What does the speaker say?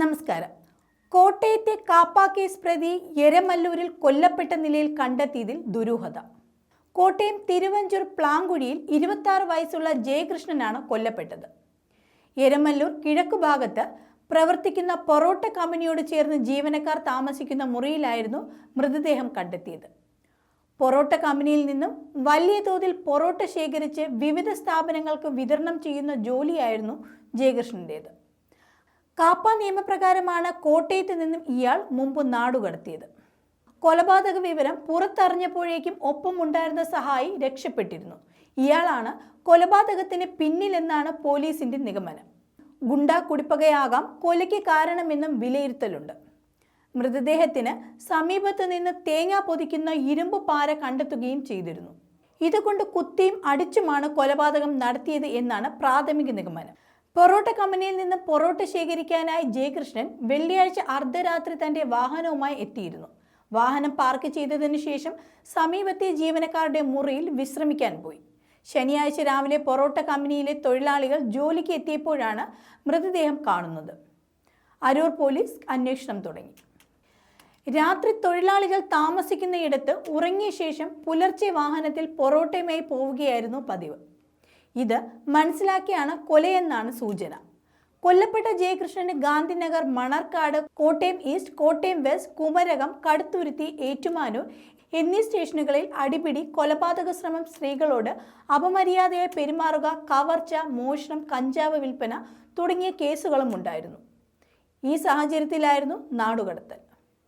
നമസ്കാരം. കോട്ടയത്തെ കാപ്പ കേസ് പ്രതി എരമല്ലൂരിൽ കൊല്ലപ്പെട്ട നിലയിൽ കണ്ടെത്തിയതിൽ ദുരൂഹത. കോട്ടയം തിരുവഞ്ചൂർ പ്ലാങ്കുഴിയിൽ ഇരുപത്തി വയസ്സുള്ള ജയകൃഷ്ണനാണ് കൊല്ലപ്പെട്ടത്. എരമല്ലൂർ കിഴക്ക് ഭാഗത്ത് പ്രവർത്തിക്കുന്ന പൊറോട്ട കമ്പനിയോട് ചേർന്ന് ജീവനക്കാർ താമസിക്കുന്ന മുറിയിലായിരുന്നു മൃതദേഹം കണ്ടെത്തിയത്. പൊറോട്ട കമ്പനിയിൽ നിന്നും വലിയ തോതിൽ പൊറോട്ട ശേഖരിച്ച് വിവിധ സ്ഥാപനങ്ങൾക്ക് വിതരണം ചെയ്യുന്ന ജോലിയായിരുന്നു ജയകൃഷ്ണന്റേത് കാപ്പ നിയമപ്രകാരമാണ് കോട്ടയത്ത് നിന്നും ഇയാൾ മുമ്പ് നാടുകടത്തിയത് കൊലപാതക വിവരം പുറത്തറിഞ്ഞപ്പോഴേക്കും ഒപ്പമുണ്ടായിരുന്ന സഹായി രക്ഷപ്പെട്ടിരുന്നു. ഇയാളാണ് കൊലപാതകത്തിന് പിന്നിലെന്നാണ് പോലീസിന്റെ നിഗമനം. ഗുണ്ടാ കുടിപ്പകയാകാം കൊലയ്ക്ക് കാരണമെന്നും വിലയിരുത്തലുണ്ട്. മൃതദേഹത്തിന് സമീപത്ത് നിന്ന് തേങ്ങ പൊതിക്കുന്ന ഇരുമ്പ് പാര കണ്ടെത്തുകയും ചെയ്തിരുന്നു. ഇതുകൊണ്ട് കുത്തിയും അടിച്ചുമാണ് കൊലപാതകം നടത്തിയത് എന്നാണ് പ്രാഥമിക നിഗമനം. പൊറോട്ട കമ്പനിയിൽ നിന്ന് പൊറോട്ട ശേഖരിക്കാനായി ജയകൃഷ്ണൻ വെള്ളിയാഴ്ച അർദ്ധരാത്രി തന്റെ വാഹനവുമായി എത്തിയിരുന്നു. വാഹനം പാർക്ക് ചെയ്തതിനു ശേഷം സമീപത്തെ ജീവനക്കാരുടെ മുറിയിൽ വിശ്രമിക്കാൻ പോയി. ശനിയാഴ്ച രാവിലെ പൊറോട്ട കമ്പനിയിലെ തൊഴിലാളികൾ ജോലിക്ക് എത്തിയപ്പോഴാണ് മൃതദേഹം കാണുന്നത്. അരൂർ പോലീസ് അന്വേഷണം തുടങ്ങി. രാത്രി തൊഴിലാളികൾ താമസിക്കുന്നയിടത്ത് ഉറങ്ങിയ ശേഷം പുലർച്ചെ വാഹനത്തിൽ പൊറോട്ടയുമായി പോവുകയായിരുന്നു പതിവ്. ഇത് മനസ്സിലാക്കിയാണ് കൊലയെന്നാണ് സൂചന. കൊല്ലപ്പെട്ട ജയകൃഷ്ണന് ഗാന്ധിനഗർ മണർക്കാട് കോട്ടയം ഈസ്റ്റ് കോട്ടയം വെസ്റ്റ് കുമരകം കടുത്തുരുത്തി ഏറ്റുമാനൂർ എന്നീ സ്റ്റേഷനുകളിൽ അടിപിടി കൊലപാതക ശ്രമം സ്ത്രീകളോട് അപമര്യാദയായി പെരുമാറുക കവർച്ച മോഷണം കഞ്ചാവ് വിൽപ്പന തുടങ്ങിയ കേസുകളും ഉണ്ടായിരുന്നു. ഈ സാഹചര്യത്തിലായിരുന്നു നാടുകടത്തൽ.